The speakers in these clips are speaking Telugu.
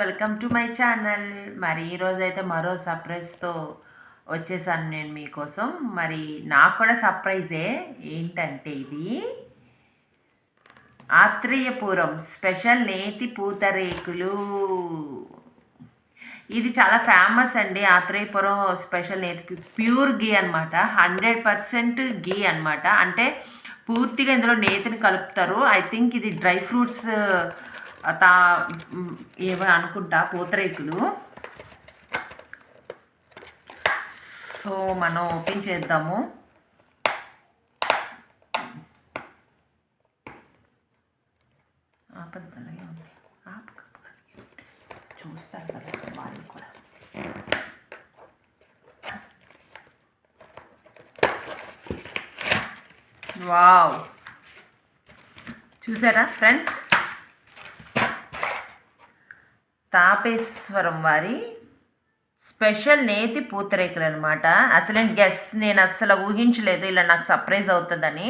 Welcome to my channel. మరి ఈరోజు అయితే మరో సర్ప్రైజ్తో వచ్చేసాను నేను మీకోసం. మరి నాకు కూడా సర్ప్రైజే ఏంటంటే ఇది ఆత్రేయపురం స్పెషల్ నేతి పూతరేకులు. ఇది చాలా ఫేమస్ అండి. ఆత్రేయపురం స్పెషల్ నేతి ప్యూర్ గీ అనమాట హండ్రెడ్ పర్సెంట్ గీ అనమాట అంటే పూర్తిగా ఇందులో నేతిని కలుపుతారు. ఐ థింక్ ఇది డ్రై ఫ్రూట్స్ తా ఏమో అనుకుంటా పూతరేకులు. సో మనం ఓపెన్ చేద్దాము. ఆపద్దలే ఉంది. చూస్తారు కదా వాళ్ళు కూడా. వావ్. చూసారా ఫ్రెండ్స్? తాపేశ్వరం వారి స్పెషల్ నేతి పూతరేకులు అనమాట అసలు గెస్ట్ నేను అస్సలు ఊహించలేదు ఇలా నాకు సర్ప్రైజ్ అవుతుందని.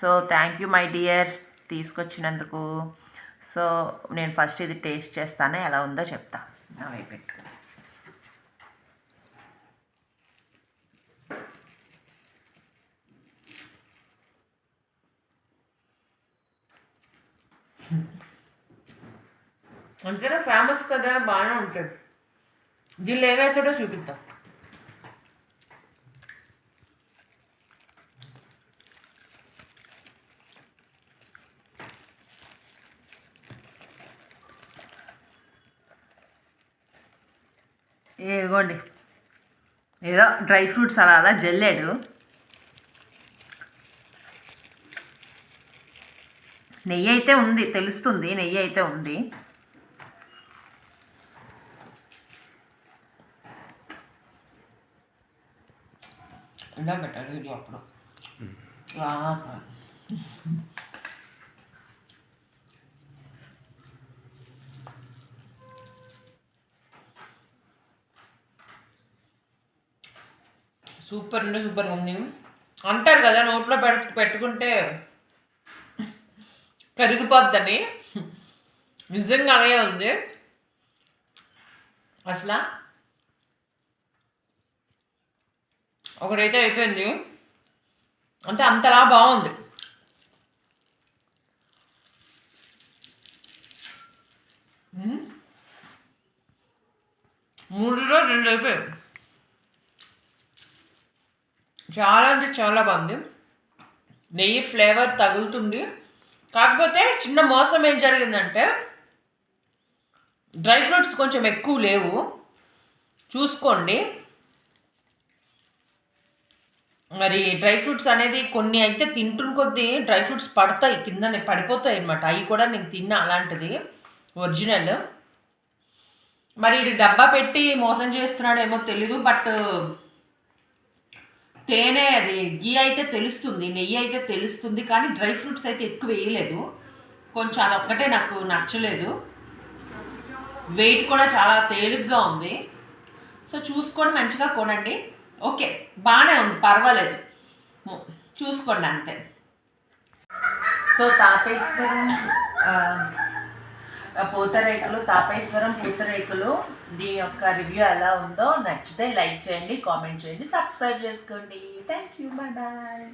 So thank you my dear తీసుకొచ్చినందుకు. So నేను ఫస్ట్ ఇది టేస్ట్ చేస్తాను ఎలా ఉందో చెప్తా. నా వైపెట్టు అంతేనా ఫేమస్ కదా బాగానే ఉంటుంది. దీనిలో ఏమేసాడో చూపిద్దాం ఇదిగోండి. ఏదో డ్రై ఫ్రూట్స్ అలా అలా జల్లాడు. నెయ్యి అయితే ఉంది తెలుస్తుంది నెయ్యి అయితే ఉంది. ఇలా పెట్టాడు వీడియో అప్పుడు. సూపర్ అంటే సూపర్గా ఉంది. అంటారు కదా నోట్లో పెట్టు పెట్టుకుంటే కరిగిపోద్దని. నిజంగా ఉంది. అసలు ఒకటైతే అయిపోయింది. అంటే అంతలా బాగుంది. మూడులో రెండు అయిపోయాయి. చాలా అంటే చాలా బాగుంది. నెయ్యి ఫ్లేవర్ తగులుతుంది. కాకపోతే చిన్న మోసం ఏం జరిగిందంటే డ్రై ఫ్రూట్స్ కొంచెం ఎక్కువ లేవు. చూసుకోండి. మరి డ్రై ఫ్రూట్స్ అనేది కొన్ని అయితే తింటున్న కొద్దీ డ్రై ఫ్రూట్స్ పడతాయి కిందనే పడిపోతాయి అనమాట అవి కూడా నేను తిన్నా అలాంటిది ఒరిజినల్. మరి ఇది డబ్బా పెట్టి మోసం చేస్తున్నాడేమో తెలీదు బట్ తేనె అది గీ అయితే తెలుస్తుంది నెయ్యి అయితే తెలుస్తుంది కానీ డ్రై ఫ్రూట్స్ అయితే ఎక్కువ వేయలేదు. కొంచెం అదొక్కటే నాకు నచ్చలేదు. వెయిట్ కూడా చాలా తేలిగ్గా ఉంది. సో చూసుకొని మంచిగా కొనండి. ఓకే బాగానే ఉంది పర్వాలేదు. చూసుకోండి అంతే. సో తాపేశ్వరం పూతరేకులు తాపేశ్వరం పూతరేకులు దీని యొక్క రివ్యూ ఎలా ఉందో నచ్చితే లైక్ చేయండి కామెంట్ చేయండి సబ్స్క్రైబ్ చేసుకోండి. Thank you bye bye